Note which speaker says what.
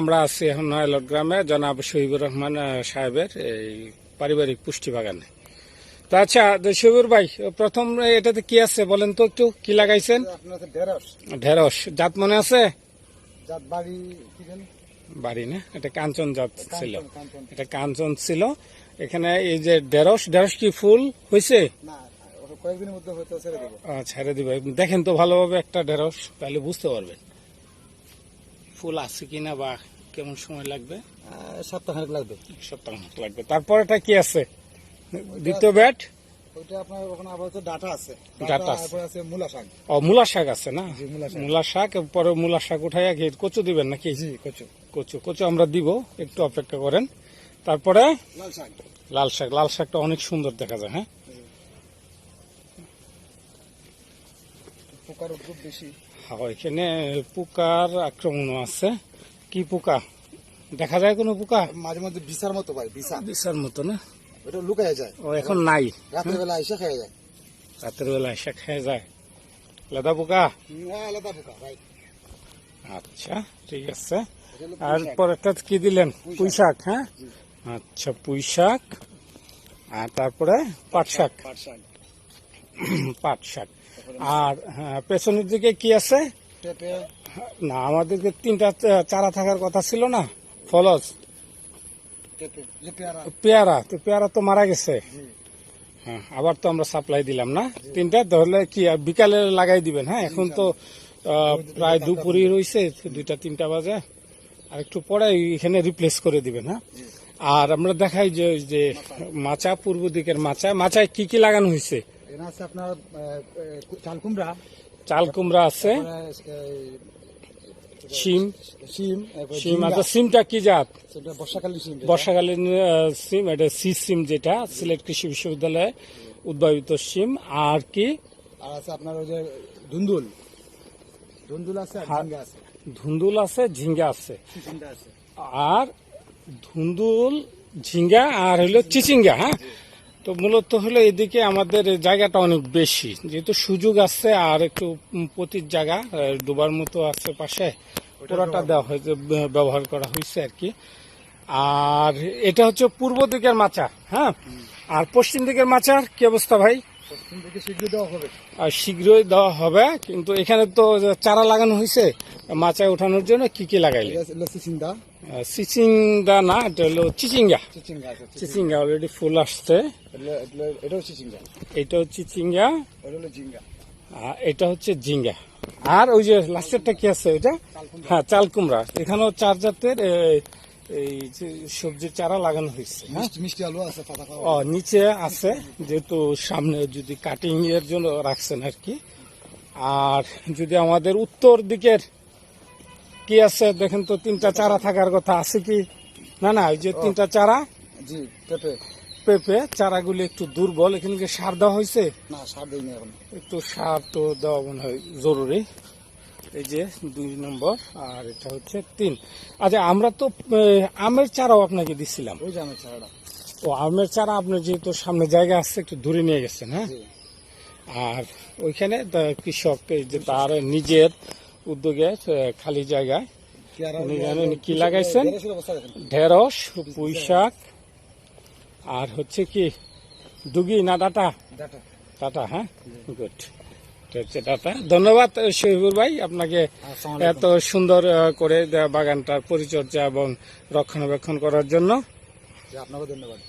Speaker 1: আমরা আছি এখন নয়লট গ্রামে জনাব শহীবুর রহমান সাহেবের এই পারিবারিক পুষ্টি বাগানে। তো আচ্ছা শহীবুর ভাই প্রথম এটাতে কি আছে বলেন তো একটু কি লাগাইছেন?
Speaker 2: ঢেঁড়স।
Speaker 1: জাত মনে আছে?
Speaker 2: বাড়ি
Speaker 1: না এটা কাঞ্চন জাত ছিল। এটা কাঞ্চন ছিল। এখানে এই যে ঢেঁড়স ঢেঁড়স কি ফুল হয়েছে
Speaker 2: ছেড়ে দিবে।
Speaker 1: দেখেন তো ভালোভাবে একটা ঢেঁড়স তাহলে বুঝতে পারবেন। ফুল আছে কিনা বা কেমন সময় লাগবে?
Speaker 2: সপ্তাহখানেক লাগবে।
Speaker 1: সপ্তাহ লাগবে। তারপর এটা কি আছে? দ্বিতীয় ব্যাট?
Speaker 2: ওইটা আপনার ওখানে আবার হচ্ছে ডাটা আছে।
Speaker 1: ডাঁটা আছে।
Speaker 2: তারপরে আছে মূলা শাক।
Speaker 1: ও মূলা শাক আছে না?
Speaker 2: মূলা শাক।
Speaker 1: পরে মূলা শাক উঠাই কি কচু দিবেন নাকি?
Speaker 2: জি কচু।
Speaker 1: কচু কচু আমরা দিব একটু অপেক্ষা করেন। তারপরে?
Speaker 2: লাল শাক।
Speaker 1: লাল শাক। লাল শাকটা অনেক সুন্দর দেখা যায় হ্যাঁ?
Speaker 2: পোকার খুব বেশি?
Speaker 1: হ্যাঁ, এখানে পোকার আক্রমণ আছে। কি পোকা? দেখা যায় কোনো পোকা?
Speaker 2: মাঝে মধ্যে বিছার মতো ভাই বিছা
Speaker 1: বিশার মতো না?
Speaker 2: ওটা লুকায় যায়।
Speaker 1: ও এখন নাই।
Speaker 2: রাতের বেলা এসে খেয়ে যায়।
Speaker 1: রাতের বেলা এসে খেয়ে যায়। লেদা পোকা?
Speaker 2: হ্যাঁ, আলাদা পোকা ভাই।
Speaker 1: আচ্ছা ঠিক আছে। আর
Speaker 2: পুঁই।
Speaker 1: পরেরটা কি দিলেন?
Speaker 2: পুঁই
Speaker 1: পুঁই শাক হ্যাঁ আচ্ছা পুঁই শাক আর তারপরে পাট শাক
Speaker 2: পাট শাক
Speaker 1: পাট শাক আর হ্যাঁ, পেছনের দিকে কি আছে? না আমাদেরকে তিনটা চারা থাকার কথা ছিল না ফলস।
Speaker 2: পেয়ারা।
Speaker 1: পেয়ারা তো পেয়ারা তো মারা গেছে। হ্যাঁ আবার তো আমরা সাপ্লাই দিলাম না। তিনটা ধরলে কি বিকালে লাগাই দিবেন হ্যাঁ? এখন তো প্রায় দুপুরই রয়েছে দুইটা তিনটা বাজে। আর একটু পরে এখানে রিপ্লেস করে দিবেন হ্যাঁ? আর আমরা দেখাই যে যে মাচা পূর্ব দিকের মাচা। মাচায় কি কি লাগানো হয়েছে?
Speaker 2: এখানে আছে আপনার
Speaker 1: শিম।
Speaker 2: শিম
Speaker 1: শিম
Speaker 2: ঝিঙ্গা।
Speaker 1: সিমটা কি জাত?
Speaker 2: বর্ষাকালীন
Speaker 1: সিম এটা। সি সিম যেটা সিলেট কৃষি বিশ্ববিদ্যালয়ে উদ্ভাবিত সিম আর কি?
Speaker 2: আর আছে আপনার ওই যে ধুন্দুল। ধুন্দুল আছে। ঝিঙ্গা আছে।
Speaker 1: ধুন্দুল আছে ঝিঙ্গা আছে।
Speaker 2: আছে।
Speaker 1: আর ধুন্দুল ঝিঙ্গা আর হলো চিচিঙ্গা হ্যাঁ? তো মূলত হলো এদিকে আমাদের জায়গাটা অনেক বেশি। যেহেতু সুযোগ আছে আর একটু প্রতি পতির জায়গা ডুবার ডোবার মতো আছে পাশে পুরাটা দেওয়া হয়েছে ব্যবহার করা হয়েছে আর কি। আর এটা হচ্ছে পূর্ব দিকের মাচা হ্যাঁ? আর পশ্চিম দিকের মাচার কি অবস্থা ভাই? আর শীঘ্রই দেওয়া হবে কিন্তু এখানে তো চারা লাগানো হয়েছে মাচায় ওঠানোর জন্য কি কি লাগাইলে?
Speaker 2: এটা চিচিঙ্গা
Speaker 1: না এটা হলো চিচিঙ্গা
Speaker 2: চিচিঙ্গা
Speaker 1: অলরেডি ফুল আসছে।
Speaker 2: এগুলো- এটাও চিচিঙ্গা
Speaker 1: এটা হচ্ছে এটা জিঙ্গা আর ওই যে লাস্টেরটা কি আছে ওইটা? হ্যাঁ চাল কুমড়া। এখানেও চার জাতের এই যে সবজির চারা লাগানো হয়েছে হ্যাঁ?
Speaker 2: মিষ্টি আলু আছে
Speaker 1: ও নিচে আছে যেহেতু সামনে যদি কাটিং এর জন্য রাখছেন আর কি। আর যদি আমাদের উত্তর দিকের কি আছে দেখেন তো তিনটা চারা থাকার কথা আছে কি? না না ওই যে তিনটা চারা
Speaker 2: জি পেঁপে।
Speaker 1: পেঁপে চারাগুলি একটু দুর্বল এখানে কি সার দেওয়া হয়েছে?
Speaker 2: না সার দিই না এখন।
Speaker 1: একটু সার তো দেওয়া মনে হয় জরুরি। এই যে দুই নম্বর আর এটা হচ্ছে তিন। আচ্ছা আমরা তো আমের চারাও আপনাকে দিছিলাম।
Speaker 2: ওই যে আমার ছাড়া
Speaker 1: ও আমের চারা আপনার যেহেতু সামনে জায়গা আছে একটু দূরে নিয়ে গেছেন হ্যাঁ? আর ওইখানে কৃষক যে তার নিজের উদ্যোগে খালি জায়গায় কি লাগাইছেন? ঢেঁড়স পুঁই শাক আর হচ্ছে কি দুগি না ডাটা?
Speaker 2: ডাটা।
Speaker 1: টাটা হ্যাঁ? গুড। হচ্ছে ধন্যবাদ শহীবুর ভাই আপনাকে এত সুন্দর করে বাগানটার পরিচর্যা এবং রক্ষণাবেক্ষণ করার জন্য।
Speaker 2: আপনাকে ধন্যবাদ।